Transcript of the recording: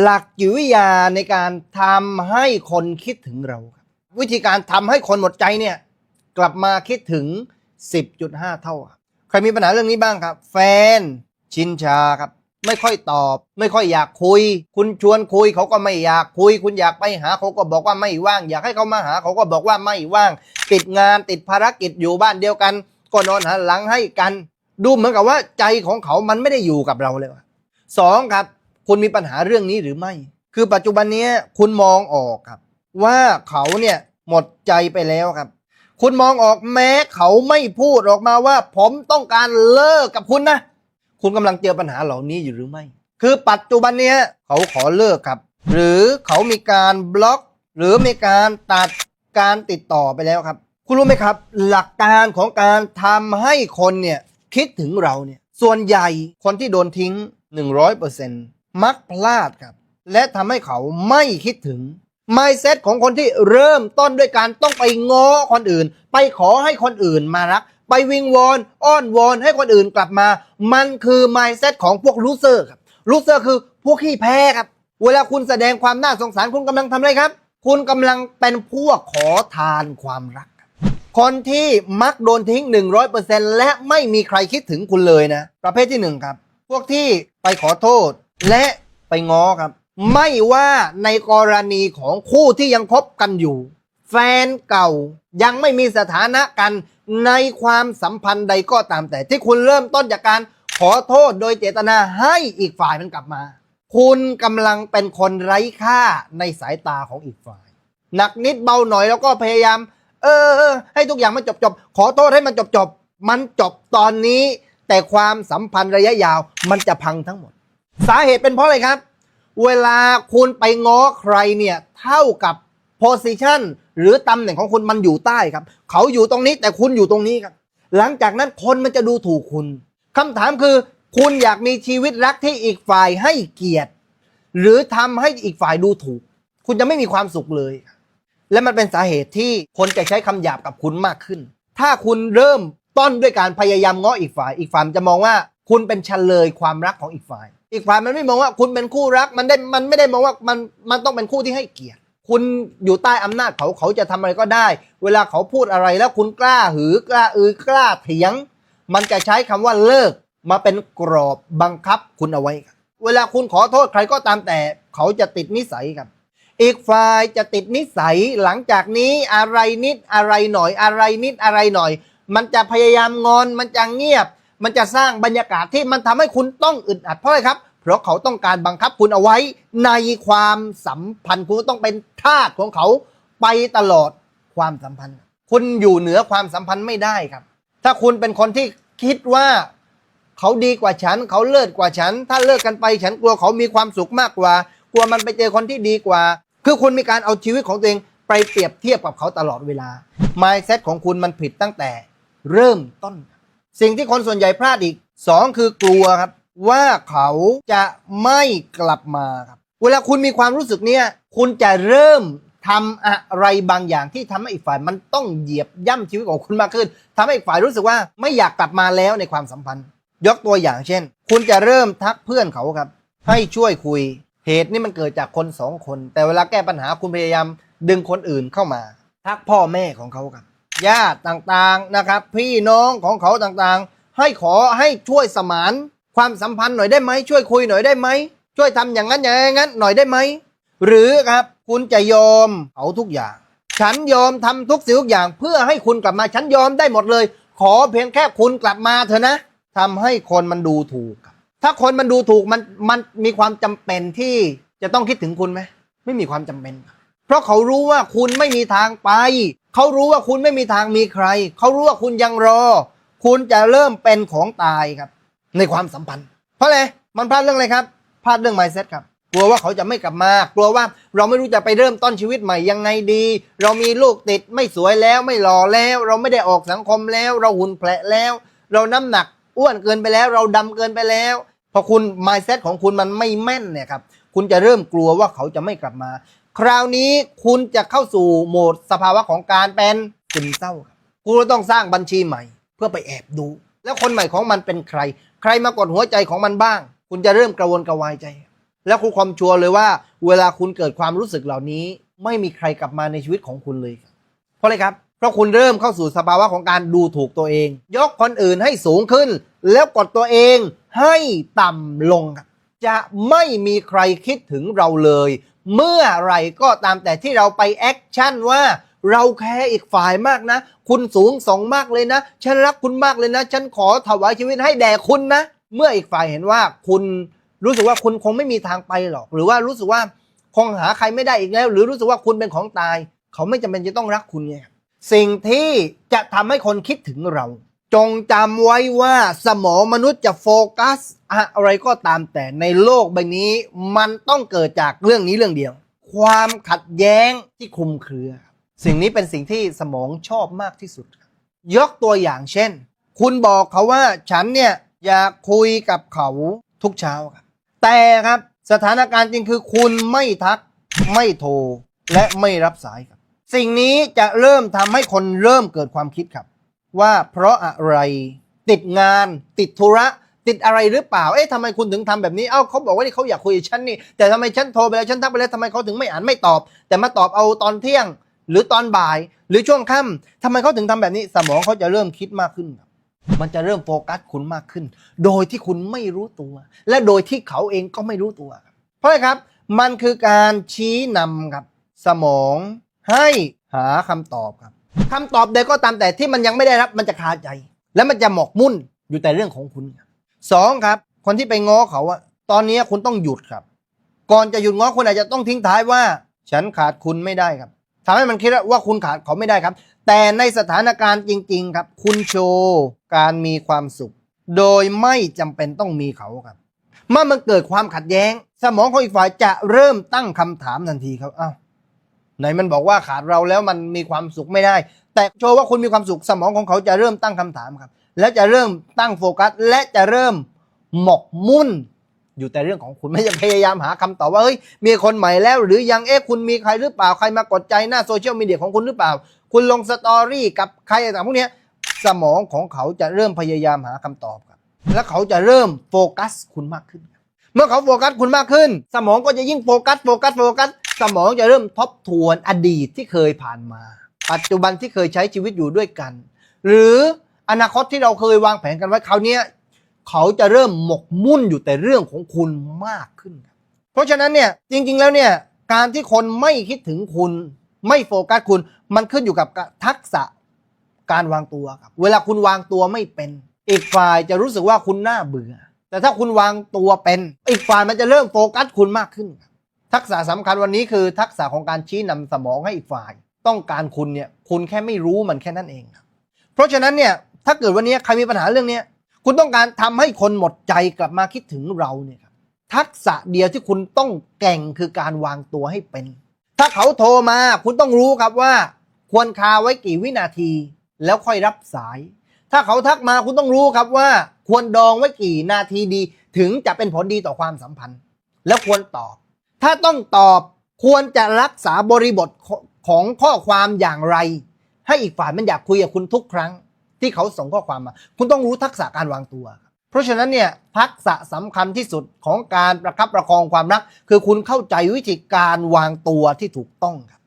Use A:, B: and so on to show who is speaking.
A: หลักจิตวิทยาในการทำให้คนคิดถึงเราครับวิธีการทำให้คนหมดใจเนี่ยกลับมาคิดถึง 10.5 เท่าครับใครมีปัญหาเรื่องนี้บ้างครับ แฟน ชินชาครับ ไม่ค่อยตอบ ไม่ค่อยอยากคุย คุณชวนคุยเขาก็ไม่อยากคุย คุณอยากไปหาเขาก็บอกว่าไม่ว่าง อยากให้เขามาหาเขาก็บอกว่าไม่ว่าง ติดงานติดภารกิจอยู่บ้านเดียวกัน ก็นอนหันหลังให้กัน ดูเหมือนกับว่าใจของเขามันไม่ได้อยู่กับเราเลยสองครับ คุณมีปัญหาเรื่องนี้หรือไม่ คือปัจจุบันนี้คุณมองออกครับ ว่าเขาเนี่ยหมดใจไปแล้วครับ คุณมองออกแม้เขาไม่พูดออกมาว่า ผมต้องการเลิกกับคุณนะ คุณกำลังเจอปัญหาเหล่านี้อยู่หรือไม่ คือปัจจุบันนี้เขาขอเลิกครับ หรือเขามีการบล็อก หรือมีการตัดการติดต่อไปแล้วครับ คุณรู้ไหมครับ หลักการของการทำให้คนเนี่ยคิดถึงเราเนี่ยส่วนใหญ่คนที่โดนทิ้ง 100% มักพลาดครับ และทำให้เขาไม่คิดถึง mindset ของคนที่เริ่มต้นด้วยการต้องไปง้อคนอื่น ไปขอให้คนอื่นมารัก ไปวิงวอนอ้อนวอนให้คนอื่นกลับมา มันคือ mindset ของพวกลูเซอร์ครับลูเซอร์คือพวกขี้แพ้ครับ เวลาคุณแสดงความน่าสงสารคุณกำลังทำอะไรครับ คุณกำลังเป็นพวกขอทานความรัก คนที่มักโดนทิ้ง 100%และไม่มีใครคิดถึงคุณเลยนะ ประเภทที่หนึ่งครับ พวกที่ไปขอโทษ และไปง้อครับ ไม่ว่าในกรณีของคู่ที่ยังคบกันอยู่ แฟนเก่ายังไม่มีสถานะกันในความสัมพันธ์ใดก็ตามแต่ที่คุณเริ่มต้นจากการขอโทษโดยเจตนาให้อีกฝ่ายมันกลับมา คุณกำลังเป็นคนไร้ค่าในสายตาของอีกฝ่าย หนักนิดเบาหน่อยแล้วก็พยายาม เออ ให้ทุกอย่างมันจบจบขอโทษให้มันจบจบมันจบตอนนี้ แต่ความสัมพันธ์ระยะยาวมันจะพังทั้งหมด สาเหตุเป็นเพราะอะไรครับ เวลาคุณไปง้อใครเนี่ยเท่ากับ position หรือตำแหน่งของคุณมันอยู่ใต้ครับ เขาอยู่ตรงนี้แต่คุณอยู่ตรงนี้ครับ หลังจากนั้นคนมันจะดูถูกคุณคำถามคือ คุณอยากมีชีวิตรักที่อีกฝ่ายให้เกียรติ หรือทำให้อีกฝ่ายดูถูก คุณจะไม่มีความสุขเลย และมันเป็นสาเหตุที่คนจะใช้คำหยาบกับคุณมากขึ้น ถ้าคุณเริ่มต้นด้วยการพยายามง้ออีกฝ่าย อีกฝ่ายจะมองว่า คุณเป็นเฉลยความรักของอีกฝ่าย อีกฝ่ายมันไม่มองว่าคุณเป็นคู่รัก มันได้มันไม่ได้มองว่ามันมันต้องเป็นคู่ที่ให้เกียรติ คุณอยู่ใต้อำนาจเขาเขาจะทำอะไรก็ได้ เวลาเขาพูดอะไรแล้วคุณกล้าหือกล้าอือกล้าเถียง มันจะใช้คำว่าเลิกมาเป็นกรอบบังคับคุณเอาไว้ เวลาคุณขอโทษใครก็ตามแต่ เขาจะติดนิสัยครับอีกฝ่ายจะติดนิสัยหลังจากนี้อะไรนิดอะไรหน่อยอะไรนิดอะไรหน่อย มันจะพยายามงอนมันจะเงียบ มันจะสร้างบรรยากาศที่มันทำให้คุณต้องอึดอัดเพราะอะไรครับ เพราะเขาต้องการบังคับคุณเอาไว้ในความสัมพันธ์คุณต้องเป็นทาสของเขาไปตลอดความสัมพันธ์ คุณอยู่เหนือความสัมพันธ์ไม่ได้ครับ ถ้าคุณเป็นคนที่คิดว่าเขาดีกว่าฉัน เขาเลิศกว่าฉัน ถ้าเลิกกันไปฉันกลัวเขามีความสุขมากกว่า กลัวมันไปเจอคนที่ดีกว่า คือคุณมีการเอาชีวิตของตัวเองไปเปรียบเทียบกับเขาตลอดเวลา mindset ของคุณมันผิดตั้งแต่เริ่มต้น สิ่งที่คนส่วนใหญ่พลาดอีกสองคือกลัวครับ ว่าเขาจะไม่กลับมาครับ เวลาคุณมีความรู้สึกเนี้ยคุณจะเริ่มทำอะไรบางอย่างที่ทำให้อีกฝ่ายมันต้องเหยียบย่ำชีวิตของคุณมากขึ้นทำให้อีกฝ่ายรู้สึกว่าไม่อยากกลับมาแล้วในความสัมพันธ์ ยกตัวอย่างเช่น คุณจะเริ่มทักเพื่อนเขาครับ ให้ช่วยคุย เหตุนี่มันเกิดจากคนสองคน แต่เวลาแก้ปัญหาคุณพยายามดึงคนอื่นเข้ามา ทักพ่อแม่ของเขาครับ ญาติต่างๆนะครับ พี่น้องของเขาต่างๆ ให้ขอให้ช่วยสมาน ความสัมพันธ์หน่อยได้ไหมช่วยคุยหน่อยได้ไหมช่วยทำอย่างนั้นอย่างนั้นหน่อยได้ไหมหรือครับคุณจะยอมเอาทุกอย่าง ฉันยอมทำทุกสิ่งทุกอย่างเพื่อให้คุณกลับมาฉันยอมได้หมดเลย ขอเพียงแค่คุณกลับมาเถอะนะทำให้คนมันดูถูกถ้าคนมันดูถูกมันมันมีความจำเป็นที่จะต้องคิดถึงคุณไหมไม่มีความจำเป็น เพราะเขารู้ว่าคุณไม่มีทางไป เขารู้ว่าคุณไม่มีทางมีใคร เขารู้ว่าคุณยังรอ คุณจะเริ่มเป็นของตายครับ ในความสัมพันธ์ เพราะอะไรมันพลาดเรื่องอะไรครับพลาดเรื่อง mindset ครับกลัวว่าเขาจะไม่กลับมากลัวว่าเราไม่รู้จะไปเริ่มต้นชีวิตใหม่ยังไงดี เรามีลูกติดไม่สวยแล้วไม่หล่อแล้ว เราไม่ได้ออกสังคมแล้ว เราหุ่นแผลแล้ว เราน้ำหนักอ้วนเกินไปแล้ว เราดำเกินไปแล้วพอคุณ mindset ของคุณมันไม่แม่นเนี่ยครับคุณจะเริ่มกลัวว่าเขาจะไม่กลับมา คราวนี้คุณจะเข้าสู่โหมดสภาวะของการเป็นซึมเศร้าครับคุณต้องสร้างบัญชีใหม่ เพื่อไปแอบดู แล้วคนใหม่ของมันเป็นใคร ใครมากดหัวใจของมันบ้าง คุณจะเริ่มกระวนกระวายใจ แล้วคุณความชัวร์เลยว่า เวลาคุณเกิดความรู้สึกเหล่านี้ ไม่มีใครกลับมาในชีวิตของคุณเลยเพราะอะไรครับเพราะคุณเริ่มเข้าสู่สภาวะของการดูถูกตัวเอง ยกคนอื่นให้สูงขึ้น แล้วกดตัวเองให้ต่ำลงครับ จะไม่มีใครคิดถึงเราเลย เมื่อไรก็ตามแต่ที่เราไปแอคชั่นว่าเราแคร์อีกฝ่ายมากนะ คุณสูงส่งมากเลยนะ ฉันรักคุณมากเลยนะ ฉันขอถวายชีวิตให้แด่คุณนะ เมื่ออีกฝ่ายเห็นว่าคุณรู้สึกว่าคุณคงไม่มีทางไปหรอก หรือว่ารู้สึกว่าคงหาใครไม่ได้อีกแล้ว หรือรู้สึกว่าคุณเป็นของตาย เขาไม่จำเป็นจะต้องรักคุณไงสิ่งที่จะทำให้คนคิดถึงเรา จงจำไว้ว่าสมองมนุษย์จะโฟกัส อะไรก็ตามแต่ในโลกใบนี้ มันต้องเกิดจากเรื่องนี้เรื่องเดียว ความขัดแย้งที่คลุมเครือ สิ่งนี้เป็นสิ่งที่สมองชอบมากที่สุด ยกตัวอย่างเช่น คุณบอกเขาว่าฉันเนี่ยอยากคุยกับเขาทุกเช้าครับ แต่ครับสถานการณ์จริงคือคุณไม่ทัก ไม่โทร และไม่รับสายครับ สิ่งนี้จะเริ่มทำให้คนเริ่มเกิดความคิดครับ ว่าเพราะอะไร ติดงาน ติดธุระ ติดอะไรหรือเปล่า เอ๊ะทำไมคุณถึงทำแบบนี้ เอ้าเขาบอกว่านี่เขาอยากคุยกับฉันนี่ แต่ทำไมฉันโทรไปแล้วฉันทักไปแล้วทำไมเขาถึงไม่อ่านไม่ตอบ แต่มาตอบเอาตอนเที่ยง หรือตอนบ่าย หรือช่วงค่ำทำไมเขาถึงทำแบบนี้ สมองเขาจะเริ่มคิดมากขึ้นครับมันจะเริ่มโฟกัสคุณมากขึ้น โดยที่คุณไม่รู้ตัว และโดยที่เขาเองก็ไม่รู้ตัว เพราะอะไรครับ มันคือการชี้นำครับ สมองให้หาคำตอบครับ คำตอบใดก็ตามแต่ที่มันยังไม่ได้รับมันจะคาใจ และมันจะหมกมุ่นอยู่แต่เรื่องของคุณสองครับ คนที่ไปง้อเขาอะตอนนี้คุณต้องหยุดครับ ก่อนจะหยุดง้อคุณอาจจะต้องทิ้งท้ายว่า ฉันขาดคุณไม่ได้ครับทำให้มันคิดว่าคุณขาดเขาไม่ได้ครับ แต่ในสถานการณ์จริง ๆ ครับ คุณโชว์การมีความสุข โดยไม่จำเป็นต้องมีเขาครับ เมื่อมันเกิดความขัดแย้ง สมองของอีกฝ่ายจะเริ่มตั้งคำถามทันทีครับอ้าว ไหนมันบอกว่าขาดเราแล้วมันมีความสุขไม่ได้ แต่โชว์ว่าคุณมีความสุขสมองของเขาจะเริ่มตั้งคำถามครับ และจะเริ่มตั้งโฟกัส และจะเริ่มหมกมุ่น อยู่แต่เรื่องของคุณไม่จะพยายามหาคำตอบว่าเฮ้ยมีคนใหม่แล้ว หรือยังเอ๊ะคุณมีใครหรือเปล่าใครมากดใจหน้าโซเชียลมีเดียของคุณหรือเปล่า คุณลงสตอรี่กับใครต่างพวกนี้สมองของเขาจะเริ่มพยายามหาคำตอบครับ และเขาจะเริ่มโฟกัสคุณมากขึ้น เมื่อเขาโฟกัสคุณมากขึ้น สมองก็จะยิ่งโฟกัสโฟกัสโฟกัส สมองจะเริ่มทบทวนอดีตที่เคยผ่านมา ปัจจุบันที่เคยใช้ชีวิตอยู่ด้วยกัน หรืออนาคตที่เราเคยวางแผนกันไว้คราวเนี้ยเขาจะเริ่มหมกมุ่นอยู่แต่เรื่องของคุณมากขึ้น เพราะฉะนั้นเนี่ยจริง ๆ แล้วเนี่ยการที่คนไม่คิดถึงคุณ ไม่โฟกัสคุณ มันขึ้นอยู่กับทักษะการวางตัวครับเวลาคุณวางตัวไม่เป็น อีกฝ่ายจะรู้สึกว่าคุณน่าเบื่อ แต่ถ้าคุณวางตัวเป็น อีกฝ่ายมันจะเริ่มโฟกัสคุณมากขึ้นครับ ทักษะสำคัญวันนี้คือทักษะของการชี้นำสมองให้อีกฝ่าย ต้องการคุณเนี่ยคุณแค่ไม่รู้มันแค่นั้นเองครับเพราะฉะนั้นเนี่ยถ้าเกิดวันนี้ใครมีปัญหาเรื่องเนี้ยคุณต้องการทำให้คนหมดใจกลับมาคิดถึงเราเนี่ยครับทักษะเดียวที่คุณต้องแก่งคือการวางตัวให้เป็น ถ้าเขาโทรมาคุณต้องรู้ครับว่า ควรคาไว้กี่วินาที แล้วค่อยรับสาย ถ้าเขาทักมาคุณต้องรู้ครับว่า ควรดองไว้กี่นาทีดี ถึงจะเป็นผลดีต่อความสัมพันธ์ แล้วควรตอบ ถ้าต้องตอบควรจะรักษาบริบทของข้อความอย่างไร ให้อีกฝ่ายมันอยากคุยกับคุณทุกครั้ง ที่เขาส่งข้อความมา คุณต้องรู้ทักษะการวางตัว เพราะฉะนั้นเนี่ยทักษะสำคัญที่สุดของการประคับประคองความรัก คือคุณเข้าใจวิธีการวางตัวที่ถูกต้องครับ